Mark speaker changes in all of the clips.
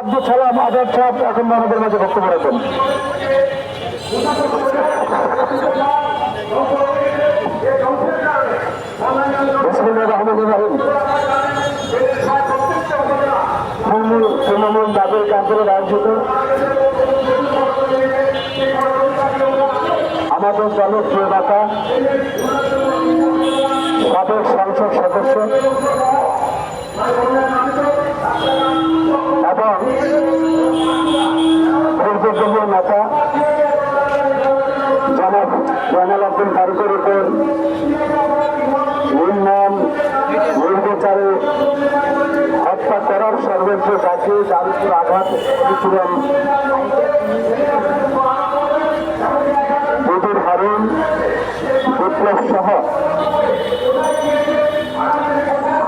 Speaker 1: আব্দুল সালাম আজাদ সাহেব এখন আমাদের মাঝে বক্তব্য রহিম। তৃণমূল নাগরিক আন্দোলন আয়োজিত আমাদের দলের প্রিয় নেতা, সাবেক সংসদ জয়নাল আব্দুল ফারুকের উপর নির্মম নির্বিচারে হত্যা করার সর্বোচ্চ যাকে যার উপর আঘাত করেছিলেন দুদুর হারুন, বিপ্লব সহ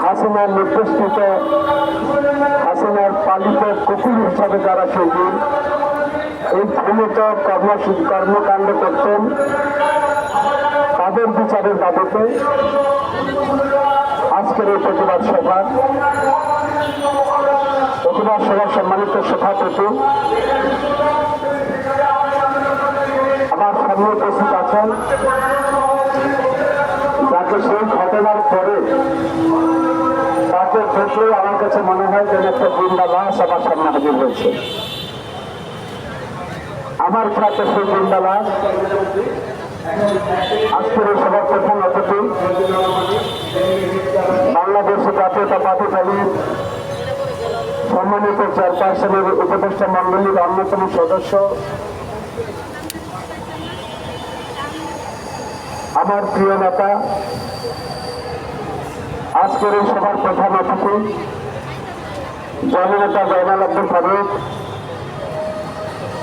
Speaker 1: হাসিনার নির্দেশিত, হাসিনার পালিত কুকুর হিসাবে যারা সেদিন এই ভূমিত কর্মকাণ্ড করতেন। বিচারের দাবিতে আজকের এই প্রতিবাদ সভা, প্রতিবাদ সভার সম্মানিত সভাপতি, আমার সামনে উপস্থিত আছেন। যাকে সেই ঘটনার পরে তাকে দেখলে আমার কাছে মনে হয় যেন একটা জিন্দা লাশ আমার সামনে হাজির হয়েছে। আমার সাথে সেই জিন্দা লাশ আজকের এই সভার প্রধান অতিথি, বাংলাদেশ জাতীয়তা পার্টি দলের সম্মানিত চেয়ারপারসনের উপদেষ্টা মন্ডলীর অন্যতম সদস্য। আমার প্রিয় নেতা, আজকের এই সভার প্রধান অতিথি, জননেতা জয়নাল আব্দুল ফারুক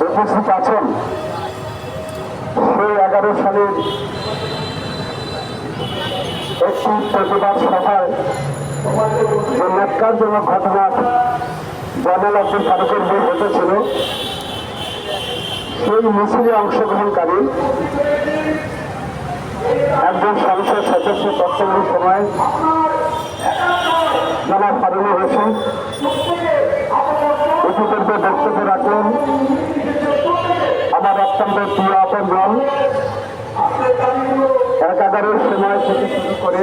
Speaker 1: উপস্থিত আছেন। এগারো সালের একটি প্রতিবাদ সভায় যে ঘটনা আব্দুল ফারুকের বই ঘটেছিল, সেই মিছিলে অংশগ্রহণকারী একজন সংসদ সদস্য তৎকালীন সময় জনাব ফারুনুর রশিদ ইতিপূর্বে বক্তব্য রাখলেন। আমার পুরা আপন দল সময় থেকে শুরু করে।